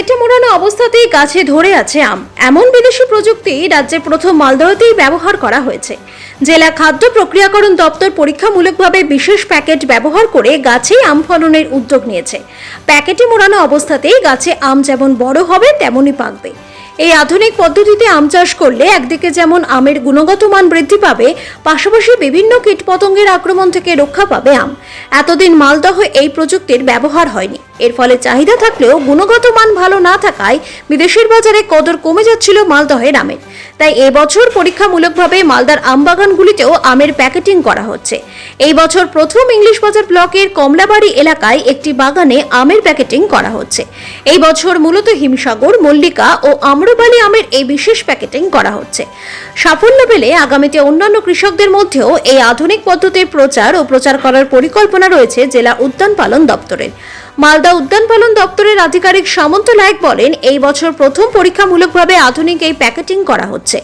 প্যাকেটে মোড়ানো অবস্থাতেই গাছে ধরে আছে আম। এমন বিদেশি প্রযুক্তি রাজ্যে প্রথম মালদহতেই ব্যবহার করা হয়েছে। জেলা খাদ্য প্রক্রিয়াকরণ দপ্তর পরীক্ষামূলকভাবে বিশেষ প্যাকেট ব্যবহার করে গাছে আম ফলনের উদ্যোগ নিয়েছে। প্যাকেটে মোড়ানো অবস্থাতেই গাছে আম যেমন বড় হবে, তেমনই পাকবে। এই আধুনিক পদ্ধতিতে আম চাষ করলে একদিকে যেমন আমের গুণগত মান বৃদ্ধি পাবে, পাশাপাশি বিভিন্ন কীটপতঙ্গের আক্রমণ থেকে রক্ষা পাবে আম। এতদিন মালদহ এই প্রযুক্তির ব্যবহার হয়নি। এর ফলে চাহিদা থাকলেও গুণগত মান ভালো না থাকায় বিদেশের বাজারে কদর কমে যাচ্ছিল মালদহের আমের। তাই এবছর পরীক্ষামূলকভাবে মালদার আমবাগানগুলিতেও আমের প্যাকেটিং করা হচ্ছে। এই বছর প্রথম ইংলিশ বাজার ব্লকের কমলাবাড়ি এলাকায় একটি বাগানে আমের প্যাকেটিং করা হচ্ছে। এই বছর মূলত হিমসাগর, মল্লিকা ও আম্রপালি আমের এই বিশেষ প্যাকেটিং করা হচ্ছে। সাফল্য পেলে আগামীতে অন্যান্য কৃষকদের মধ্যেও এই আধুনিক পদ্ধতির প্রচার ও প্রচার করার পরিকল্পনা রয়েছে জেলা উদ্যান পালন দপ্তরের। মালদা উদ্যান পালন দপ্তরের আধিকারিক সামন্ত নায়ক বলেন, এই বছর প্রথম পরীক্ষামূলকভাবে আধুনিক এই প্যাকেটিং করা হচ্ছে।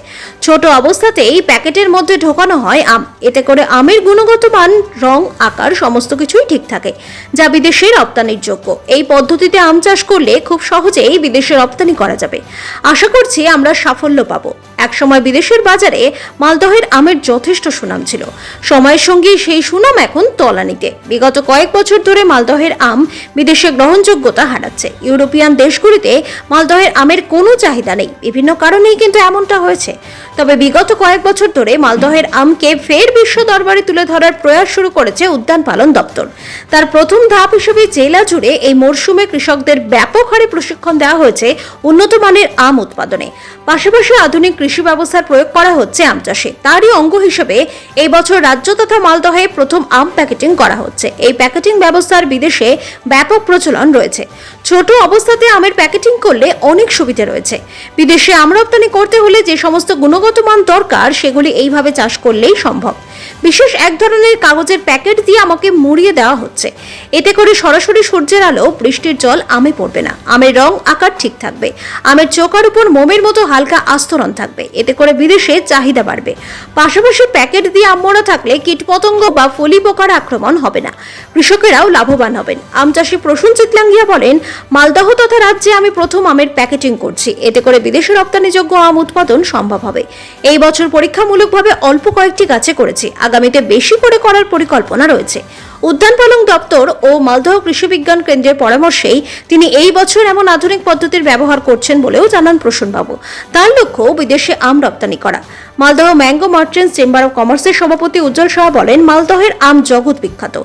ছোট অবস্থাতেই প্যাকেটের মধ্যে ঢোকানো হয় আম, এতে করে আমের গুণগত মান, রং, আকার সমস্ত কিছুই ঠিক থাকে, যা বিদেশে রপ্তানির যোগ্য। এই পদ্ধতিতে আম চাষ করলে খুব সহজেই বিদেশে রপ্তানি করা যাবে। আশা করছি আমরা সাফল্য পাবো। একসময় বিদেশের বাজারে মালদহের আমের যথেষ্ট সুনাম ছিল। সময়ের সঙ্গে সেই সুনাম এখন তলানিতে। বিগত কয়েক বছর ধরে মালদহের আম বিদেশে গ্রহণযোগ্যতা হারাচ্ছে। ইউরোপিয়ান দেশগুলিতে মালদহের আমের কোনো চাহিদা নেই। বিভিন্ন কারণেই কিন্তু এমনটা হয়েছে। তবে বিগত কয়েক বছর ধরে মালদহের আমকে ফের বিশ্ব দরবারে তুলে ধরার প্রয়াস শুরু করেছে উদ্যান পালন দপ্তর। তার প্রথম ধাপ হিসেবে জেলা জুড়ে এই মরশুমে কৃষকদের ব্যাপক হারে প্রশিক্ষণ দেওয়া হয়েছে উন্নত মানের আম উৎপাদনে। পাশাপাশি আধুনিক কৃষি ব্যবস্থার প্রয়োগ করা হচ্ছে আম চাষে। তারই অঙ্গ হিসেবে এই বছর রাজ্য তথা মালদহে প্রথম আম প্যাকেটিং করা হচ্ছে। এই প্যাকেটিং ব্যবস্থার বিদেশে ব্যাপক প্রচলন রয়েছে। ছোট অবস্থাতে আমের প্যাকেটিং করলে অনেক সুবিধে রয়েছে। বিদেশে আম রপ্তানি করতে হলে যে সমস্ত গুণগত মান দরকার, সেগুলি এইভাবে চাষ করলেই সম্ভব। বিশেষ এক ধরনের কাগজের প্যাকেট দিয়ে আমাকে মুড়িয়ে দেওয়া হচ্ছে। এতে করে সরাসরি সূর্যের আলো, বৃষ্টির জল, আমে পড়বে না। আমের রং, আকার ঠিক থাকবে। আমের চোকার উপর মোমের মতো হালকা আস্তরণ থাকবে। এতে করে বিদেশে চাহিদা বাড়বে। পাশাপাশি প্যাকেট দিয়ে আম মোড়া থাকলে কীটপতঙ্গ বা ফলি পোকার আক্রমণ হবে না। কৃষকেরাও লাভবান হবেন। আম চাষি প্রসূন চিতলাঙ্গিয়া বলেন, মালদহ তথা রাজ্যে আমি প্রথম আমের প্যাকেটিং করছি। এতে করে বিদেশে রপ্তানিযোগ্য আম উৎপাদন সম্ভব হবে। এই বছর পরীক্ষামূলকভাবে অল্প কয়েকটি গাছে করেছি। আগামীতে বেশি করে করার পরিকল্পনা রয়েছে। উদ্যান পালন দপ্তর ও মালদহ কৃষি বিজ্ঞান কেন্দ্রের পরামর্শেই তিনি এই বছর এমন আধুনিক পদ্ধতির ব্যবহার করছেন বলেও জানান প্রসূনবাবু। তার লক্ষ্য বিদেশে আম রপ্তানি করা। Maldah mango merchants chamber of কমার্সের সভাপতি উজ্জ্বল সাহা বলেন, মালদহের আম জগৎ বিখ্যাত।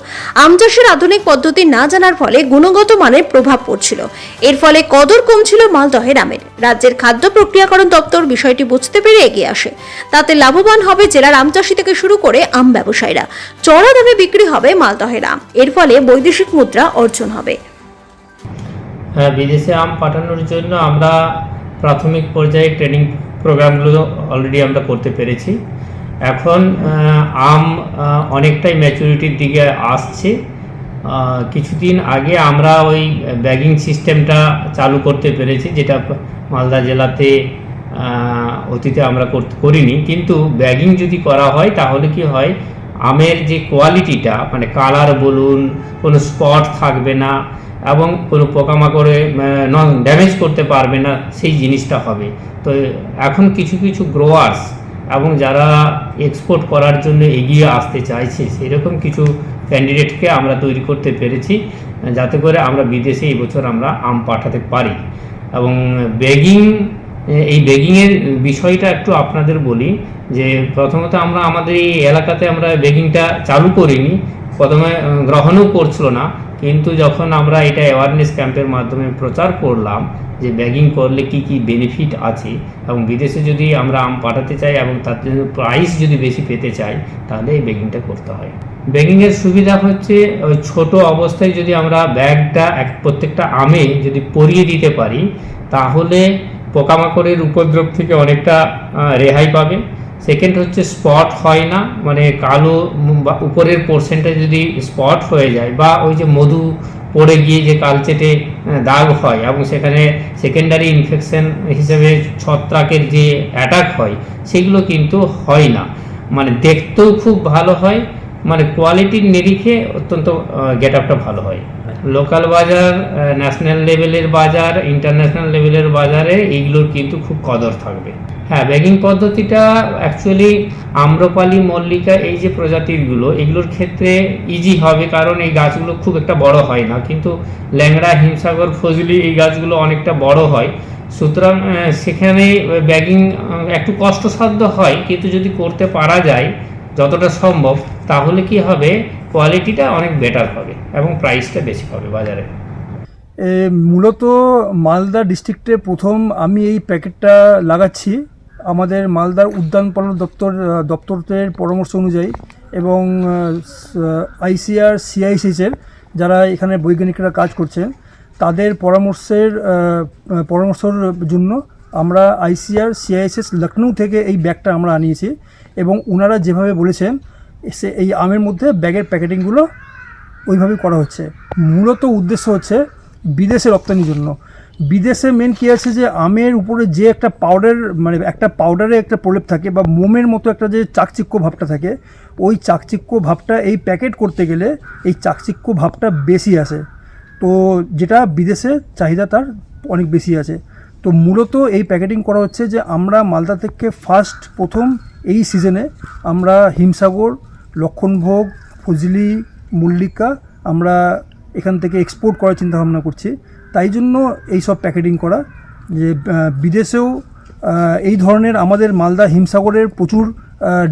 আম চাষের আধুনিক পদ্ধতি না জানার ফলে গুণগত মানের প্রভাব পড়ছিল। এর ফলে কদর কমছিল মালদহের আমের। রাজ্যের খাদ্য প্রক্রিয়াকরণ দপ্তর বিষয়টি বুঝতে পেরে এগিয়ে আসে। তাতে লাভবান হবে জেলার আম চাষি থেকে শুরু করে আম ব্যবসায়ীরা। চড়া দামে বিক্রি হবে মালদহের আম। এর ফলে বৈদেশিক মুদ্রা অর্জন হবে। হ্যাঁ বিদেশে আম পাঠানোর জন্য আমরা প্রাথমিক পর্যায়ে ট্রেনিং প্রোগ্রামগুলো অলরেডি আমরা করতে পেরেছি। এখন আম অনেকটাই ম্যাচুরিটির দিকে আসছে। কিছুদিন আগে আমরা ওই ব্যাগিং সিস্টেমটা চালু করতে পেরেছি, যেটা মালদা জেলাতে অতীতে আমরা করিনি। কিন্তু ব্যাগিং যদি করা হয়, তাহলে কি হয়, আমের যে কোয়ালিটিটা মানে কালার বলুন, কোনো স্পট থাকবে না এবং কোনো পোকামাকড়ে নন ড্যামেজ করতে পারবে না, সেই জিনিসটা হবে। তো এখন কিছু কিছু গ্রোয়ার্স এবং যারা এক্সপোর্ট করার জন্য এগিয়ে আসতে চাইছে, সেরকম কিছু ক্যান্ডিডেটকে আমরা তৈরি করতে পেরেছি, যাতে করে আমরা বিদেশে এই বছর আমরা আম পাঠাতে পারি। এবং বেগিং এই বেগিংয়ের বিষয়টা একটু আপনাদের বলি, যে প্রথমত আমরা আমাদের এই এলাকাতে আমরা বেগিংটা চালু করিনি প্রথমে গ্রহণও করছিল না। কিন্তু যখন আমরা এটা অ্যাওয়ারনেস ক্যাম্পের মাধ্যমে প্রচার করলাম যে ব্যাগিং করলে কি কি বেনিফিট আছে এবং বিদেশে যদি আমরা আম পাঠাতে চাই এবং তার জন্য প্রাইস যদি বেশি পেতে চাই, তাহলে এই ব্যাগিংটা করতে হয়। ব্যাগিংয়ের সুবিধা হচ্ছে ছোট অবস্থায় যদি আমরা ব্যাগটা এক, প্রত্যেকটা আমে যদি পরিয়ে দিতে পারি, তাহলে পোকামাকড়ের উপদ্রব থেকে অনেকটা রেহাই পাবে। সেকেন্ড হচ্ছে স্পট হয় না মানে কালো উপরের পোর্শনটা যদি স্পট হয়ে যায় বা ওই যে মধু পড়ে গিয়ে যে কালচেটে দাগ হয় এবং সেখানে সেকেন্ডারি ইনফেকশন হিসেবে ছত্রাকের যে অ্যাটাক হয়, সেগুলো কিন্তু হয় না। মানে দেখতেও খুব ভালো হয় মানে কোয়ালিটির নিরিখে অত্যন্ত গেট আপটা ভালো হয়। লোকাল বাজার ন্যাশনাল লেভেলের বাজার ইন্টারন্যাশনাল লেভেলের বাজারে এইগুলোর কিন্তু খুব কদর থাকবে। হ্যাঁ ব্যাগিং পদ্ধতিটা অ্যাকচুয়ালি আম্রপালি, মল্লিকা এই যে প্রজাতিরগুলো এগুলোর ক্ষেত্রে ইজি হবে কারণ এই গাছগুলো খুব একটা বড় হয় না। কিন্তু ল্যাংড়া, হিমসাগর, ফজলি এই গাছগুলো অনেকটা বড় হয়। সুতরাং সেখানে ব্যাগিং একটু কষ্টসাধ্য হয়, কিন্তু যদি করতে পারা যায় যতটা সম্ভব, তাহলে কি হবে? কোয়ালিটিটা অনেক বেটার হবে এবং প্রাইসটা বেশি হবে বাজারে। মূলত মালদা ডিস্ট্রিক্টে প্রথম আমি এই প্যাকেটটা লাগাচ্ছি। আমাদের মালদার উদ্যান পালন দপ্তর দপ্তরের পরামর্শ অনুযায়ী এবং আইসিআর সিআইসিসের যারা এখানে বৈজ্ঞানিকরা কাজ করছেন, তাদের পরামর্শের পরামর্শের জন্য আমরা আইসিআর সিআইএসএস লখনৌ থেকে এই ব্যাগটা আমরা আনিয়েছি এবং ওনারা যেভাবে বলেছেন, সে এই আমের মধ্যে ব্যাগের প্যাকেটিংগুলো ওইভাবেই করা হচ্ছে। মূলত উদ্দেশ্য হচ্ছে বিদেশে রপ্তানির জন্য। বিদেশে মেন কী আছে যে আমের উপরে যে একটা পাউডার মানে একটা পাউডারে একটা প্রলেপ থাকে বা মোমের মতো একটা যে চাকচিক্য ভাবটা থাকে, ওই চাকচিক্য ভাবটা এই প্যাকেট করতে গেলে এই চাকচিক্য ভাবটা বেশি আসে। তো যেটা বিদেশে চাহিদা তার অনেক বেশি আছে। তো মূলত এই প্যাকেটিং করা হচ্ছে যে আমরা মালদা থেকে ফার্স্ট প্রথম এই সিজনে আমরা হিমসাগর, লক্ষণভোগ, ফজলি, মল্লিকা আমরা এখান থেকে এক্সপোর্ট করার চিন্তা ভাবনা করছি। তাই জন্য এই সব প্যাকেটিং করা। যে বিদেশেও এই ধরনের আমাদের মালদা হিমসাগরের প্রচুর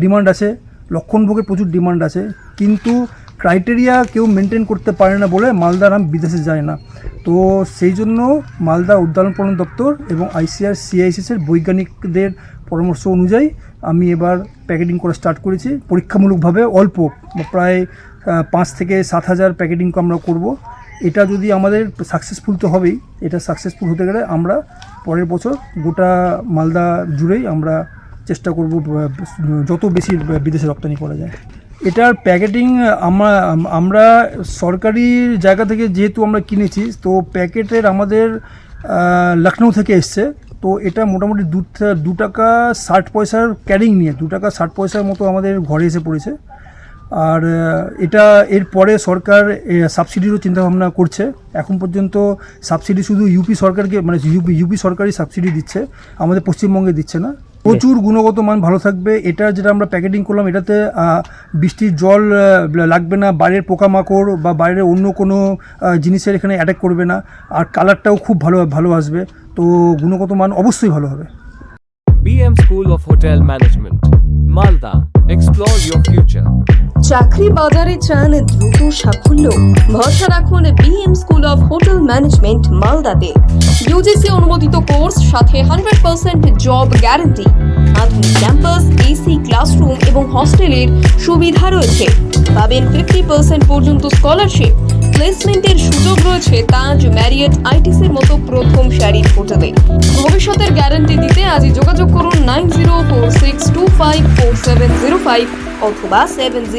ডিমান্ড আছে, লক্ষণভোগের প্রচুর ডিমান্ড আছে। কিন্তু ক্রাইটেরিয়া কেউ মেনটেন করতে পারে না বলে মালদার আম বিদেশে যায় না। তো সেই জন্য মালদা উদ্যান পালন দপ্তর এবং আইসিআর সিআইসিসের বৈজ্ঞানিকদের পরামর্শ অনুযায়ী আমি এবার প্যাকেটিং করা স্টার্ট করেছি। পরীক্ষামূলকভাবে অল্প, প্রায় পাঁচ থেকে সাত হাজার প্যাকেটিং আমরা করব। এটা যদি আমাদের সাকসেসফুল তো হবেই, এটা সাকসেসফুল হতে গেলে আমরা পরের বছর গোটা মালদা জুড়েই আমরা চেষ্টা করব যত বেশি বিদেশে রপ্তানি করা যায়। এটার প্যাকেটিং আমরা আমরা সরকারি জায়গা থেকে যেহেতু আমরা কিনেছি, তো প্যাকেটের আমাদের লখনৌ থেকে এসছে, তো এটা মোটামুটি দু দু টাকা ষাট পয়সার ক্যারিং নিয়ে, দু টাকা ষাট পয়সার মতো আমাদের ঘরে এসে পড়েছে। আর এটা এরপরে সরকার সাবসিডিরও চিন্তাভাবনা করছে। এখন পর্যন্ত সাবসিডি শুধু ইউপি সরকারকে মানে ইউপি ইউপি সরকারই সাবসিডি দিচ্ছে আমাদের পশ্চিমবঙ্গে দিচ্ছে না। প্রচুর গুণগত মান ভালো থাকবে। এটা যেটা আমরা প্যাকেটিং করলাম এটাতে বৃষ্টির জল লাগবে না বাইরের পোকামাকড় বা বাইরের অন্য কোনো জিনিসের এখানে অ্যাটাক করবে না। আর কালারটাও খুব ভালো ভালো আসবে। তো গুণগত মান অবশ্যই ভালো হবে। BM School of Hotel Management, Malda. Explore your future. চাকরি বাজারে চান দ্রুত সাফল্য। ভরসা রাখুন BM school of hotel management মালদাতে। ইউজিসি অনুমোদিত কোর্স, সাথে হান্ড্রেড পার্সেন্ট জব গ্যারান্টি আধুনিক ক্যাম্পাস এসি ক্লাসরুম এবং হস্টেলের সুবিধা রয়েছে। পাবেন ফিফটি পার্সেন্ট পর্যন্ত স্কলারশিপ প্লেসমেন্টের সুযোগ রয়েছে তাজ ম্যারিয়েট আইটিসির মতো প্রথম সারির হোটেলে। ভবিষ্যতের গ্যারান্টি দিতে আজই যোগাযোগ করুন nine zero four six two five four seven zero five অথবা সেভেন জিরো